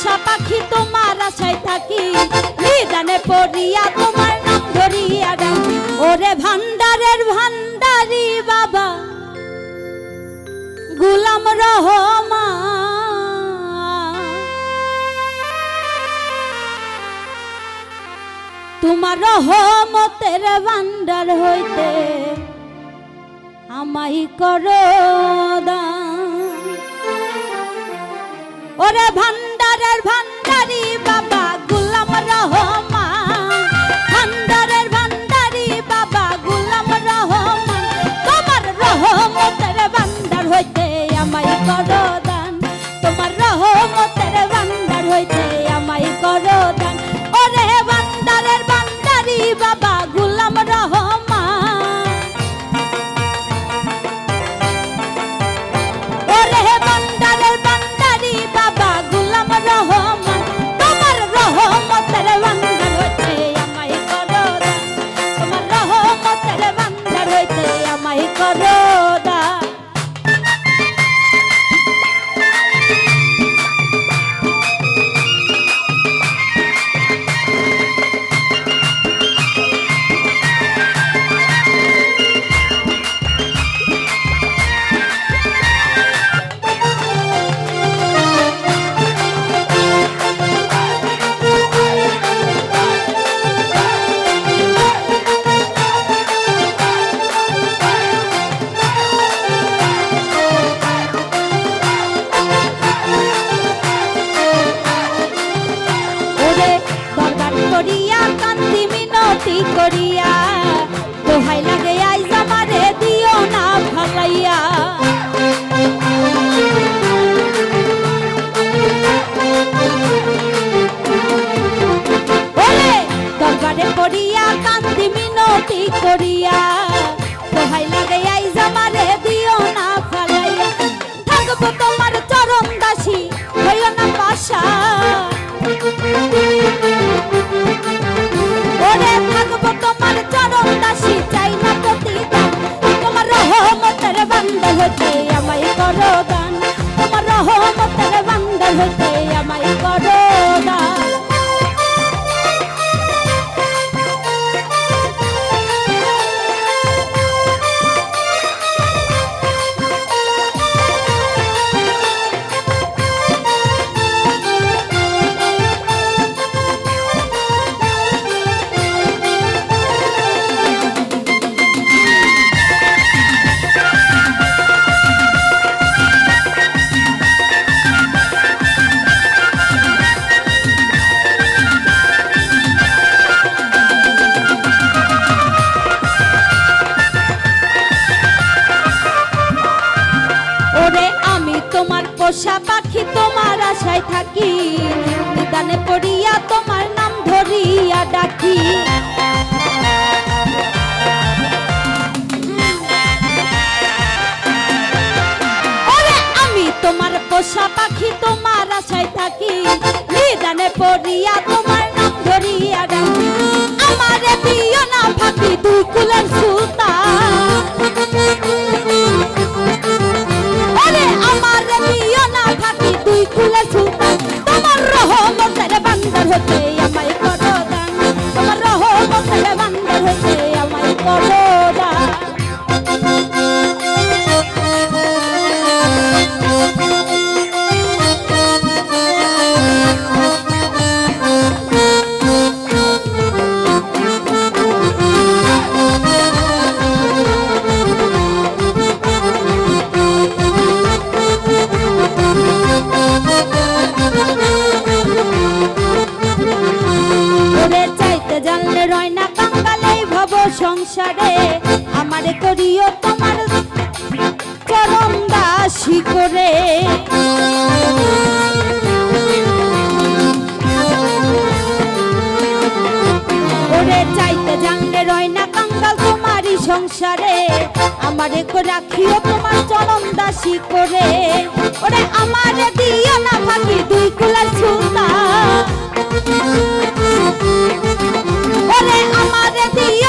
পোষা পাখি তোমার আশায় থাকি। নিদানে পড়িয়া তোমার নাম ধরিয়া ডাকি ওরে ভান্ডারের ভান্ডারি বাবা, গুলাম রহমা তোমার রহমতের ভান্ডার হইতে আমাই করো দান। ওরে ভান্ডারের ভান্ডারি বাবা গুলাম রহমান হতে আমায় করো দান তোমার রহমতের বান্দর হতে পোষা পাখি তোমার আশায় থাকি। নিদানে পড়িয়া তোমার নাম ধরিয়া ডাকি। আমি তোমার পোষা পাখি তোমার আশায় থাকি। নিদানে পড়িয়া তোমার নাম ধরিয়া ডাকি। না দুই কুলের আমায় করো সংসারে আমার করিও তোমার চরম দাসী করে। ওরে চাইতে জানলে রয় না কাঙ্গাল তোমারই সংসারে, আমার রাখিও তোমার চরম দাসী করে। ওরে আমার দিও না পাখি দুই কুলার ছুতা ওরে আমার দিও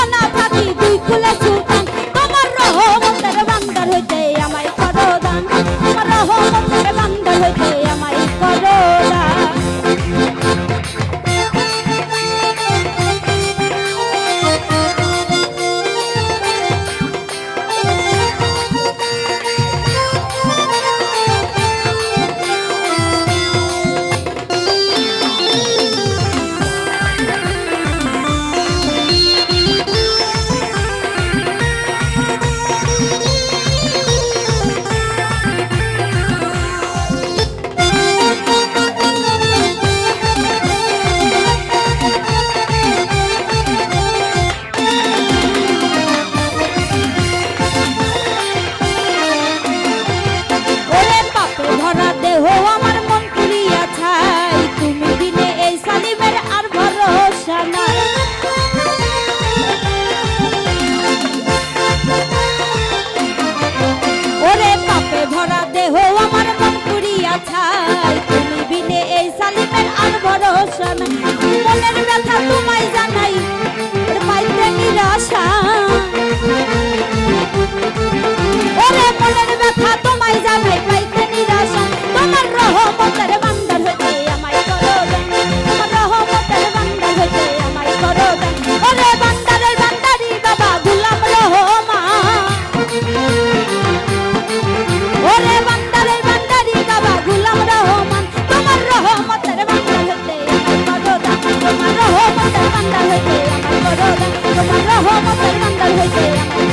করো দান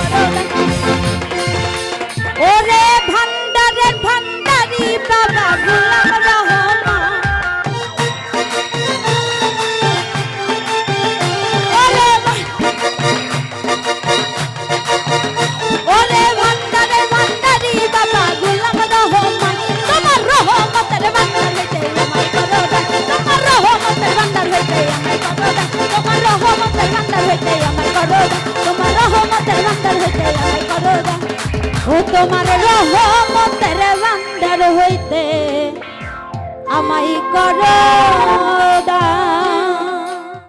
তোমার রহমতের ভান্ডার হইতে আমায় করো দান।